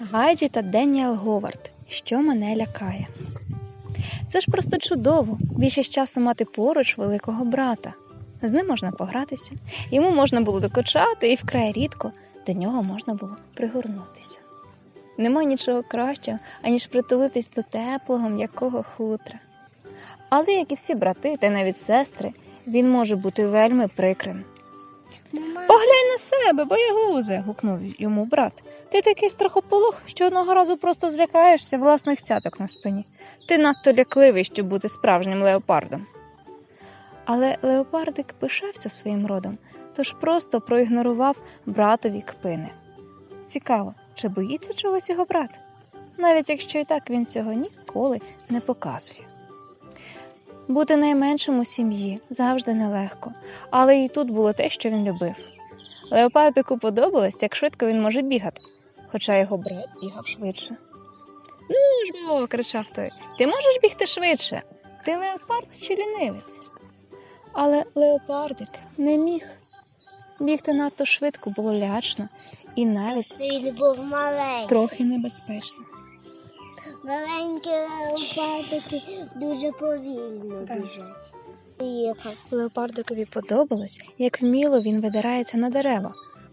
Гайді та Деніел Говард. Що мене лякає? Це ж просто чудово. Більшість часу мати поруч великого брата. З ним можна погратися, йому можна було докочати, і вкрай рідко до нього можна було пригорнутися. Нема нічого кращого, аніж притулитись до теплого м'якого хутра. Але, як і всі брати та навіть сестри, він може бути вельми прикрим. Поглянь на себе, боягузе. гукнув йому брат. Ти такий страхополох, що одного разу просто злякаєшся власних цяток на спині. Ти надто лякливий, щоб бути справжнім леопардом. Але леопардик пишався своїм родом, тож просто проігнорував братові кпини. Цікаво, чи боїться чогось його брат? Навіть якщо і так він цього ніколи не показує. Бути найменшим у сім'ї завжди нелегко, але і тут було те, що він любив. Леопардику подобалось, як швидко він може бігати, хоча його брат бігав швидше. Ну ж бо, кричав той, ти можеш бігти швидше? Ти леопард чи лінивець? Але леопардик не міг. Бігти надто швидко було лячно і навіть маленький. трохи небезпечно. Маленькі леопардики дуже повільно Так. біжать. Приїхав. Леопардикові подобалось, як вміло він видирається на дерева,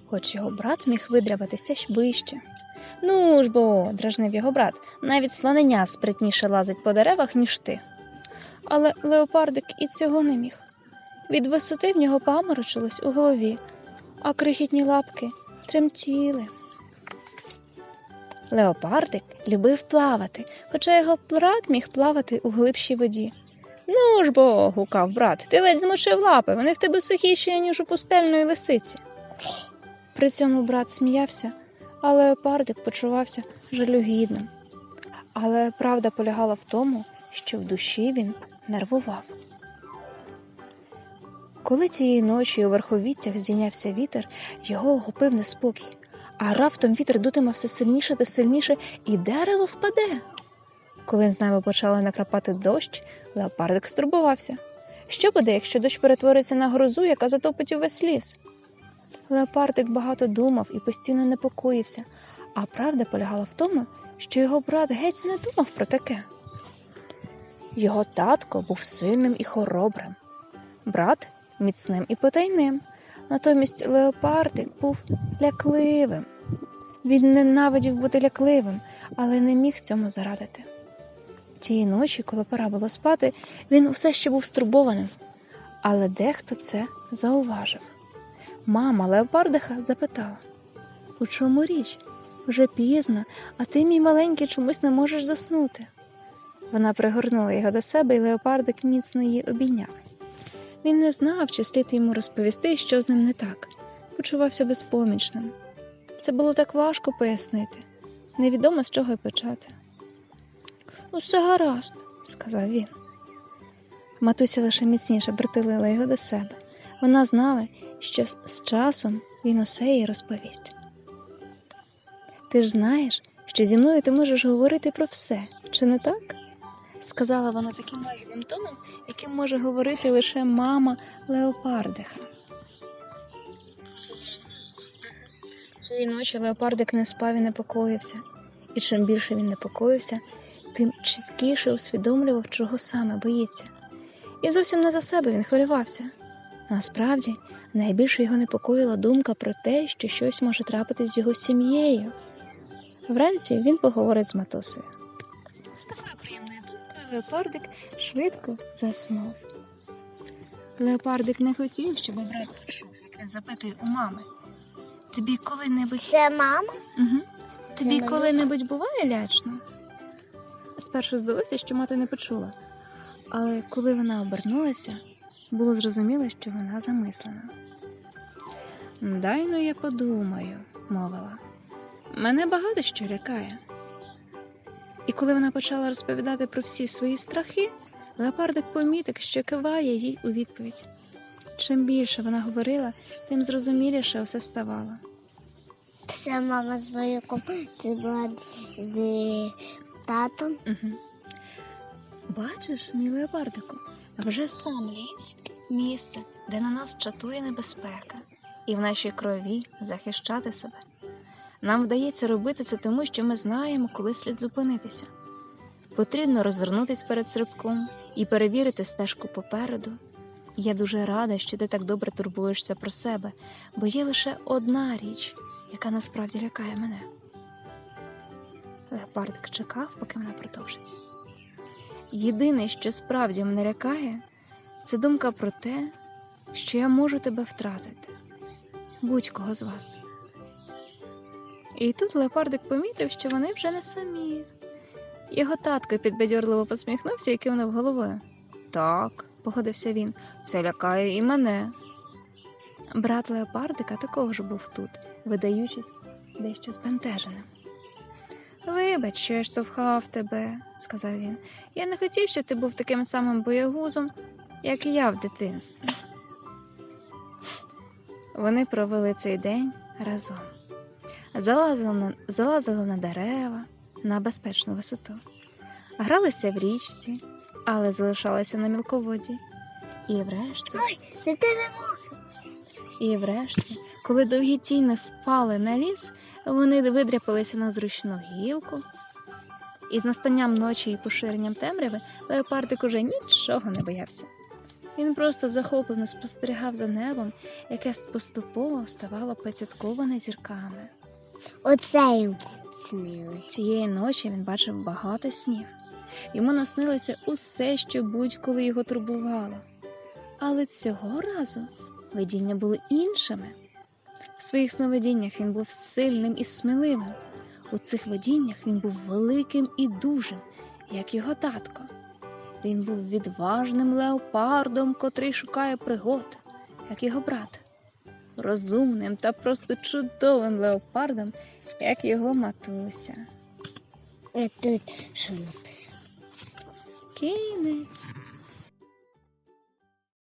хоч його брат міг видряватися ж вище. Ну ж бо, дражнив його брат, навіть слоненя спритніше лазить по деревах, ніж ти. Але леопардик і цього не міг. Від висоти в нього паморочилось у голові, а крихітні лапки тремтіли. Леопардик любив плавати, хоча його брат міг плавати у глибшій воді. Ну ж бо, гукав брат, ти ледь змочив лапи, вони в тебе сухіші, ніж у пустельної лисиці. При цьому брат сміявся, а леопардик почувався жалюгідним. Але правда полягала в тому, що в душі він нервував. Коли тієї ночі у верховіттях здійнявся вітер, його охопив неспокій, а раптом вітер дутиме все сильніше та сильніше, і дерево впаде. Коли з неба почали накрапати дощ, леопардик стурбувався. Що буде, якщо дощ перетвориться на грозу, яка затопить увесь ліс? Леопардик багато думав і постійно непокоївся, а правда полягала в тому, що його брат геть не думав про таке. Його татко був сильним і хоробрим, брат міцним і потайним. Натомість леопардик був лякливим. Він ненавидів бути лякливим, але не міг цьому зарадити. Тієї ночі, коли пора було спати, він все ще був стурбованим, але дехто це зауважив. Мама леопардиха запитала: У чому річ? Вже пізно, а ти, мій маленький, чомусь не можеш заснути. Вона пригорнула його до себе, і леопардик міцно її обійняв. Він не знав, чи слід йому розповісти, що з ним не так, почувався безпомічним. Це було так важко пояснити, невідомо з чого й почати. Усе гаразд, сказав він. Матуся лише міцніше притулила його до себе. Вона знала, що з- часом він усе їй розповість. Ти ж знаєш, що зі мною ти можеш говорити про все, чи не так? Сказала вона таким лагідним тоном, яким може говорити лише мама леопардиха. Цієї ночі леопардик не спав і непокоївся, і чим більше він непокоївся, тим чіткіше усвідомлював, чого саме боїться. І зовсім не за себе він хвилювався. Насправді, найбільше його непокоїла думка про те, що щось може трапитись з його сім'єю. Вранці він поговорить з матусею. З такою приємною леопардик швидко заснув. Леопардик не хотів, щоб брат почув, як він запитує у мами. Тобі коли-небудь Це мама? Угу. Тобі малюк. коли-небудь буває лячно? Спершу здалося, що мати не почула, але коли вона обернулася, було зрозуміло, що вона замислена. Дай ну я подумаю, мовила. Мене багато що лякає. І коли вона почала розповідати про всі свої страхи, леопардик помітив, що киває їй у відповідь. Чим більше вона говорила, тим зрозуміліше все ставало. Це мама з вояком. Це була з татом. Угу. Бачиш, мій леопардику, вже сам ліс місце, де на нас чатує небезпека, і в нашій крові захищати себе. Нам вдається робити це тому, що ми знаємо, коли слід зупинитися. Потрібно розвернутись перед стрибком і перевірити стежку попереду. Я дуже рада, що ти так добре турбуєшся про себе, бо є лише одна річ, яка насправді лякає мене. Леопардик чекав, поки вона продовжить. Єдине, що справді мене лякає, це думка про те, що я можу тебе втратити, будь-кого з вас. І тут леопардик помітив, що вони вже не самі. Його татко підбадьорливо посміхнувся і кивнув головою. Так, погодився він, це лякає і мене. Брат леопардика також був тут, видаючись дещо збентеженим. Вибач, що я штовхав тебе, сказав він. Я не хотів, щоб ти був таким самим боягузом, як і я в дитинстві. Вони провели цей день разом, залазили на, залазили на дерева на безпечну висоту, гралися в річці, але залишалися на мілководді. І врешті, Не тебе і врешті, коли довгі тіни впали на ліс, вони видряпалися на зручну гілку. І з настанням ночі і поширенням темряви леопардик уже нічого не боявся. Він просто захоплено спостерігав за небом, яке поступово ставало поцятковане зірками. Оце їм снилось. Цієї ночі він бачив багато снів. Йому наснилося усе, що будь-коли його турбувало. Але цього разу видіння були іншими. В своїх сновидіннях він був сильним і сміливим. У цих видіннях він був великим і дужим, як його татко. Він був відважним леопардом, котрий шукає пригод, як його брат, розумним та просто чудовим леопардом, як його матуся. А тут що написано? Кінець.